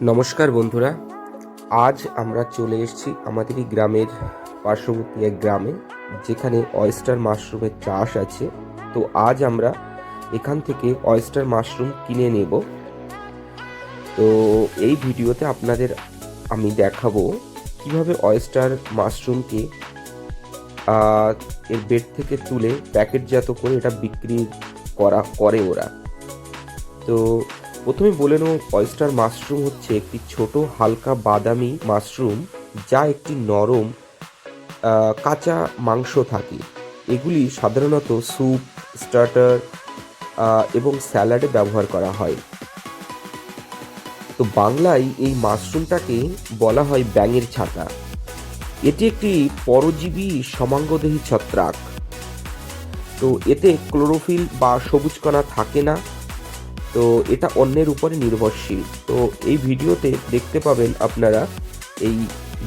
নমস্কার বন্ধুরা। আজ আমরা চলে এসেছি আমাদেরই গ্রামের পার্শ্ববর্তী এক গ্রামে, যেখানে অয়েস্টার মাশরুমের চাষ আছে। তো আজ আমরা এখান থেকে অয়েস্টার মাশরুম কিনে নেব। তো এই ভিডিওতে আপনাদের আমি দেখাবো কীভাবে অয়েস্টার মাশরুমকে এর বেড থেকে তুলে প্যাকেটজাত করে এটা বিক্রি করা, করে ওরা। তো প্রথমে বলে নেব অয়েস্টার মাশরুম হচ্ছে একটি ছোট হালকা বাদামি মাশরুম যা একটি নরম কাঁচা মাংস থাকে। এগুলি সাধারণত স্যুপ স্টার্টার এবং স্যালাডে ব্যবহার করা হয়। তো বাংলায় এই মাশরুমটাকে বলা হয় ব্যাঙের ছাতা এটি একটি পরজীবী সমাঙ্গদেহী ছত্রাক। তো এতে ক্লোরোফিল বা সবুজ কণা থাকে না তো এটা অন্যের উপরে নির্ভরশীল। তো এই ভিডিওতে দেখতে পাবেন আপনারা এই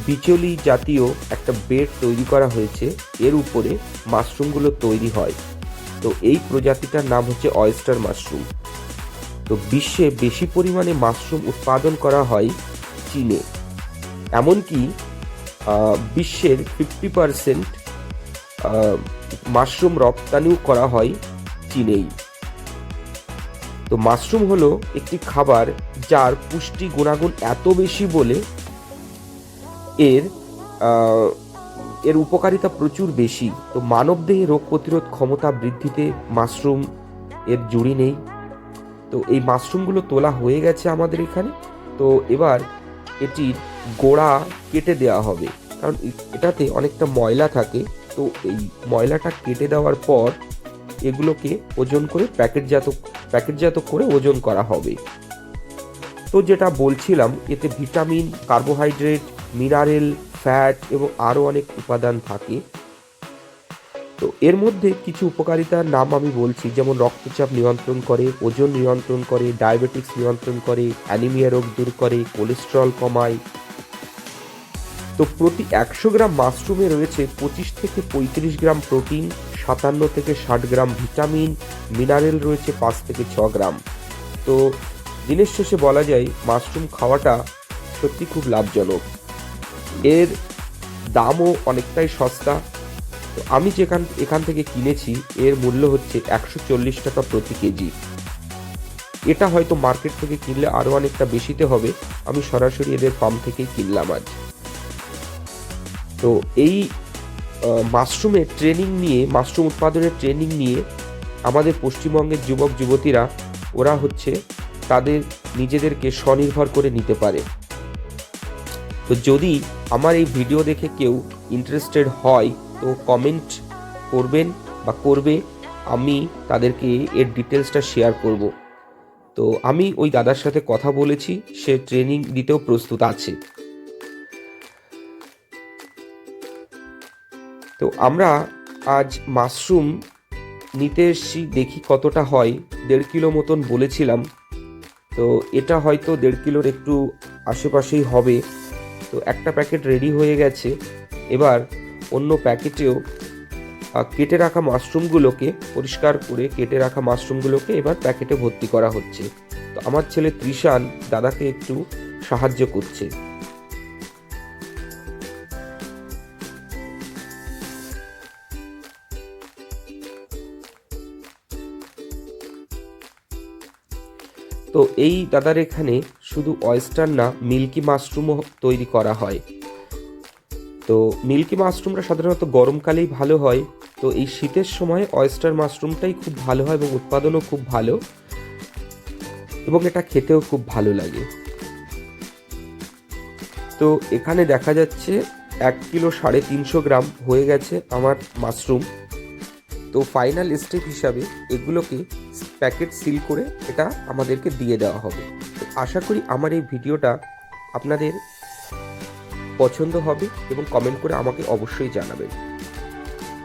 বিচলি জাতীয় একটা বেড তৈরি করা হয়েছে। এর উপরে মাশরুমগুলো তৈরি হয়। তো এই প্রজাতিটার নাম হচ্ছে অয়েস্টার মাশরুম। তো বিশ্বে বেশি পরিমাণে মাশরুম উৎপাদন করা হয় চীনে। এমনকি বিশ্বের ফিফটি পারসেন্ট মাশরুম রপ্তানিও করা হয় চীনেই। তো মাশরুম হলো একটি খাবার যার পুষ্টি গুণাগুণ এত বেশি বলে এর এর উপকারিতা প্রচুর বেশি। তো মানবদেহে রোগ প্রতিরোধ ক্ষমতা বৃদ্ধিতে মাশরুম এর জুড়ি নেই। তো এই মাশরুমগুলো তোলা হয়ে গেছে আমাদের এখানে। তো এবার এটির গোড়া কেটে দেওয়া হবে। কারণ এটাতে অনেকটা ময়লা থাকে। তো এই ময়লাটা কেটে দেওয়ার পর এগুলোকে ওজন করে প্যাকেটজাত প্যাকেটজাত করে ওজন করা হবে। তো যেটা বলছিলাম, এতে ভিটামিন, কার্বোহাইড্রেট, মিনারেল, ফ্যাট এবং আরও অনেক উপাদান থাকে। তো এর মধ্যে কিছু উপকারিতার নাম আমি বলছি, যেমন রক্তচাপ নিয়ন্ত্রণ করে, ওজন নিয়ন্ত্রণ করে, ডায়াবেটিক্স নিয়ন্ত্রণ করে, অ্যানিমিয়া রোগ দূর করে, কোলেস্টেরল কমায়। তো প্রতি একশো গ্রাম মাশরুমে রয়েছে পঁচিশ থেকে পঁয়ত্রিশ গ্রাম প্রোটিন সাতান্ন থেকে ষাট গ্রাম ভিটামিন, মিনারেল রয়েছে পাঁচ থেকে ছ গ্রাম। তো দিনের শেষে বলা যায়, মাশরুম খাওয়াটা সত্যি খুব লাভজনক। এর দামও অনেকটাই সস্তা। তো আমি যেখান, এখান থেকে কিনেছি, এর মূল্য হচ্ছে একশো চল্লিশ টাকা প্রতি কেজি। এটা হয়তো মার্কেট থেকে কিনলে আরও অনেকটা বেশিতে হবে। আমি সরাসরি এদের ফার্ম থেকেই কিনলাম আজ। তো এই মাশরুমের ট্রেনিং নিয়ে, মাশরুম উৎপাদনের ট্রেনিং নিয়ে আমাদের পশ্চিমবঙ্গের যুবক, যুবতীরা, ওরা হচ্ছে তাদের নিজেদেরকে স্বনির্ভর করে নিতে পারে। তো যদি আমার এই ভিডিও দেখে কেউ ইন্টারেস্টেড হয়, তো কমেন্ট করবেন বা করবে, আমি তাদেরকে এর ডিটেলসটা শেয়ার করব। তো আমি ওই দাদার সাথে কথা বলেছি, সে ট্রেনিং দিতেও প্রস্তুত আছে। তো আমরা আজ মাশরুম নিতে এসছি, দেখি কতটা হয়। দেড় কিলো মতন বলেছিলাম। তো এটা হয়তো দেড় কিলোর একটু আশেপাশেই হবে। তো একটা প্যাকেট রেডি হয়ে গেছে। এবার অন্য প্যাকেটেও কেটে রাখা মাশরুমগুলোকে, পরিষ্কার করে কেটে রাখা মাশরুমগুলোকে এবার প্যাকেটে ভর্তি করা হচ্ছে। তো আমার ছেলে ত্রিশান দাদাকে একটু সাহায্য করছে। তো এই দাদার এখানে শুধু অয়েস্টার না মিল্কি মাশরুমও তৈরি করা হয়। তো মিল্কি মাশরুমটা সাধারণত গরমকালেই ভালো হয়। তো এই শীতের সময় অয়েস্টার মাশরুমটাই খুব ভালো হয় এবং উৎপাদনও খুব ভালো এবং এটা খেতেও খুব ভালো লাগে। তো এখানে দেখা যাচ্ছে এক কিলো সাড়ে তিনশো গ্রাম হয়ে গেছে আমার মাশরুম তো ফাইনাল স্টেপ হিসাবে এগুলোকে প্যাকেট সিল করে এটা আমাদেরকে দিয়ে দেওয়া হবে। তো আশা করি আমার এই ভিডিওটা আপনাদের পছন্দ হবে এবং কমেন্ট করে আমাকে অবশ্যই জানাবেন।